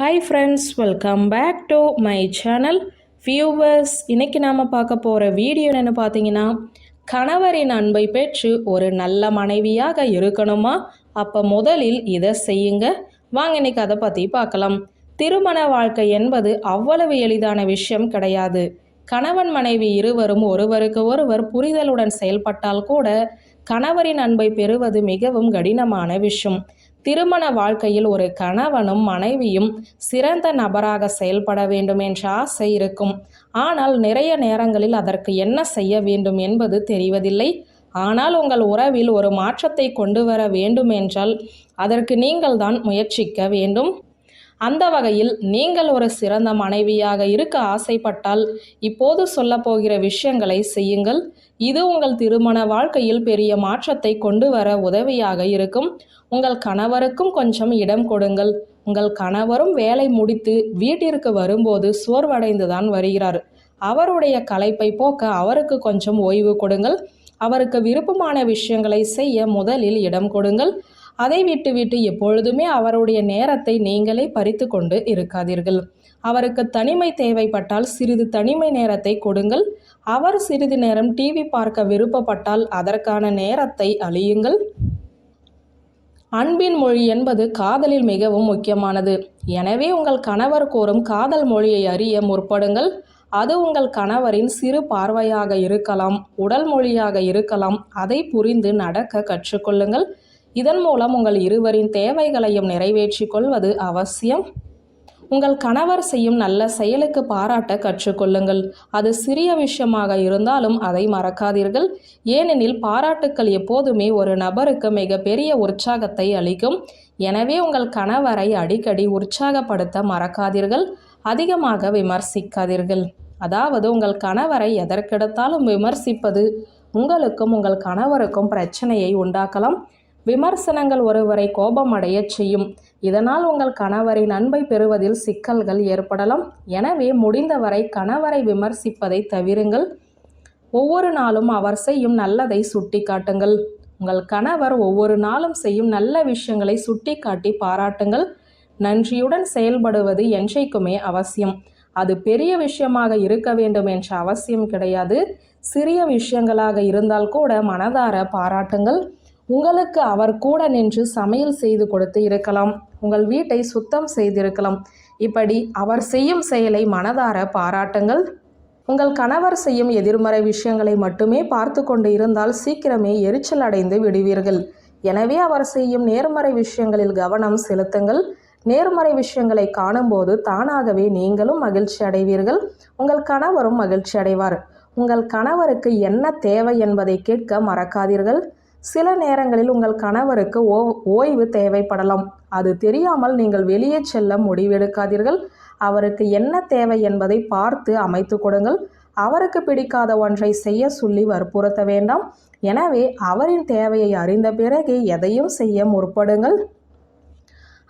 Hi friends welcome back to my channel viewers இன்றைக்கி நாம் பார்க்க போகிற வீடியோ என்னென்னு பார்த்தீங்கன்னா கணவரின் அன்பை பெற்று ஒரு நல்ல மனைவியாக இருக்கணுமா? அப்போ முதலில் இதை செய்யுங்க. வாங்க இன்னைக்கு அதை பற்றி பார்க்கலாம். திருமண வாழ்க்கை என்பது அவ்வளவு எளிதான விஷயம் கிடையாது. கணவன் மனைவி இருவரும் ஒருவருக்கு ஒருவர் புரிதலுடன் செயல்பட்டால் கூட கணவரின் அன்பை பெறுவது மிகவும் கடினமான விஷயம். திருமண வாழ்க்கையில் ஒரு கணவனும் மனைவியும் சிறந்த நபராக செயல்பட வேண்டும் என்ற ஆசை இருக்கும். ஆனால் நிறைய நேரங்களில் அதற்கு என்ன செய்ய வேண்டும் என்பது தெரிவதில்லை. ஆனால் உங்கள் உறவில் ஒரு மாற்றத்தை கொண்டு வர வேண்டுமென்றால் அதற்கு நீங்கள் தான் முயற்சிக்க வேண்டும். அந்த வகையில் நீங்கள் ஒரு சிறந்த மனைவியாக இருக்க ஆசைப்பட்டால் இப்போது சொல்லப்போகிற விஷயங்களை செய்யுங்கள். இது உங்கள் திருமண வாழ்க்கையில் பெரிய மாற்றத்தை கொண்டு வர உதவியாக இருக்கும். உங்கள் கணவருக்கும் கொஞ்சம் இடம் கொடுங்கள். உங்கள் கணவரும் வேலை முடித்து வீட்டிற்கு வரும்போது சோர்வடைந்துதான் வருகிறார். அவருடைய களைப்பை போக்க அவருக்கு கொஞ்சம் ஓய்வு கொடுங்கள். அவருக்கு விருப்பமான விஷயங்களை செய்ய முதலில் இடம் கொடுங்கள். அதை விட்டுவிட்டு எப்பொழுதுமே அவருடைய நேரத்தை நீங்களே பறித்து கொண்டு இருக்காதீர்கள். அவருக்கு தனிமை தேவைப்பட்டால் சிறிது தனிமை நேரத்தை கொடுங்கள். அவர் சிறிது நேரம் டிவி பார்க்க விருப்பப்பட்டால் அதற்கான நேரத்தை அழியுங்கள். அன்பின் மொழி என்பது காதலில் மிகவும் முக்கியமானது. எனவே உங்கள் கணவர் கூறும் காதல் மொழியை அறிய முற்படுங்கள். அது உங்கள் கணவரின் சிறு பார்வையாக இருக்கலாம் உடல் மொழியாக இருக்கலாம். அதை புரிந்து நடக்க கற்றுக்கொள்ளுங்கள். இதன் மூலம் உங்கள் இருவரின் தேவைகளையும் நிறைவேற்றிக் கொள்வது அவசியம். உங்கள் கணவர் செய்யும் நல்ல செயலுக்கு பாராட்ட கற்றுக்கொள்ளுங்கள். அது சிறிய விஷயமாக இருந்தாலும் அதை மறக்காதீர்கள். ஏனெனில் பாராட்டுக்கள் எப்போதுமே ஒரு நபருக்கு மிகப்பெரிய உற்சாகத்தை அளிக்கும். எனவே உங்கள் கணவரை அடிக்கடி உற்சாகப்படுத்த மறக்காதீர்கள். அதிகமாக விமர்சிக்காதீர்கள். அதாவது உங்கள் கணவரை எதற்கெடுத்தாலும் விமர்சிப்பது உங்களுக்கும் உங்கள் கணவருக்கும் பிரச்சனையை உண்டாக்கலாம். விமர்சனங்கள் ஒருவரை கோபமடைய செய்யும். இதனால் உங்கள் கணவரின் அன்பை பெறுவதில் சிக்கல்கள் ஏற்படலாம். எனவே முடிந்தவரை கணவரை விமர்சிப்பதை தவிருங்கள். ஒவ்வொரு நாளும் அவர் செய்யும் நல்லதை சுட்டி காட்டுங்கள் உங்கள் கணவர் ஒவ்வொரு நாளும் செய்யும் நல்ல விஷயங்களை சுட்டி காட்டி பாராட்டுங்கள். நன்றியுடன் செயல்படுவது என்றைக்குமே அவசியம். அது பெரிய விஷயமாக இருக்க வேண்டும் என்ற அவசியம் கிடையாது. சிறிய விஷயங்களாக இருந்தால் கூட மனதார பாராட்டுங்கள். உங்களுக்கு அவர் கூட நின்று சமையல் செய்து கொடுத்து இருக்கலாம். உங்கள் வீட்டை சுத்தம் செய்திருக்கலாம். இப்படி அவர் செய்யும் செயலை மனதார பாராட்டுங்கள். உங்கள் கணவர் செய்யும் எதிர்மறை விஷயங்களை மட்டுமே பார்த்து கொண்டு இருந்தால் சீக்கிரமே எரிச்சல் அடைந்து விடுவீர்கள். எனவே அவர் செய்யும் நேர்மறை விஷயங்களில் கவனம் செலுத்துங்கள். நேர்மறை விஷயங்களை காணும்போது தானாகவே நீங்களும் மகிழ்ச்சி அடைவீர்கள். உங்கள் கணவரும் மகிழ்ச்சி அடைவார். உங்கள் கணவருக்கு என்ன தேவை என்பதை கேட்க மறக்காதீர்கள். சில நேரங்களில் உங்கள் கணவருக்கு ஓ ஓய்வு தேவைப்படலாம். அது தெரியாமல் நீங்கள் வெளியே செல்ல முடிவெடுக்காதீர்கள். அவருக்கு என்ன தேவை என்பதை பார்த்து அமைத்து கொடுங்கள். அவருக்கு பிடிக்காத ஒன்றை செய்ய சொல்லி வற்புறுத்த வேண்டாம். எனவே அவரின் தேவையை அறிந்த பிறகு எதையும் செய்ய முற்படுங்கள்.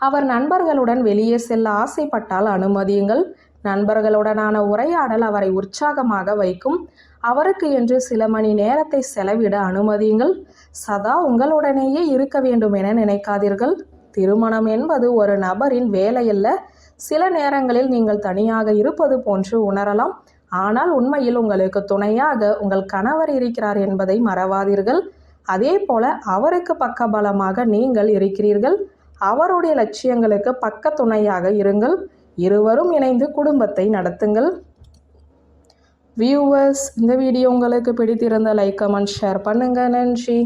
அவர் நண்பர்களுடன் வெளியே செல்ல ஆசைப்பட்டால் அனுமதியுங்கள். நண்பர்களுடனான உரையாடல் அவரை உற்சாகமாக வைக்கும். அவருக்கு என்று சில மணி நேரத்தை செலவிட அனுமதியுங்கள். சதா உங்களுடனேயே இருக்க வேண்டும் என நினைக்காதீர்கள். திருமணம் என்பது ஒரு நபரின் வேலையல்ல. சில நேரங்களில் நீங்கள் தனியாக இருப்பது போன்று உணரலாம். ஆனால் உண்மையில் உங்களுக்கு துணையாக உங்கள் கணவர் இருக்கிறார் என்பதை மறவாதீர்கள். அதே போல அவருக்கு பக்கபலமாக நீங்கள் இருக்கிறீர்கள். அவருடைய லட்சியங்களுக்கு பக்க துணையாக இருங்கள். இருவரும் இணைந்து குடும்பத்தை நடத்துங்கள். வியூவர்ஸ் இந்த வீடியோ உங்களுக்கு பிடித்திருந்த லைக் கமெண்ட் ஷேர் பண்ணுங்கள் நன்றி.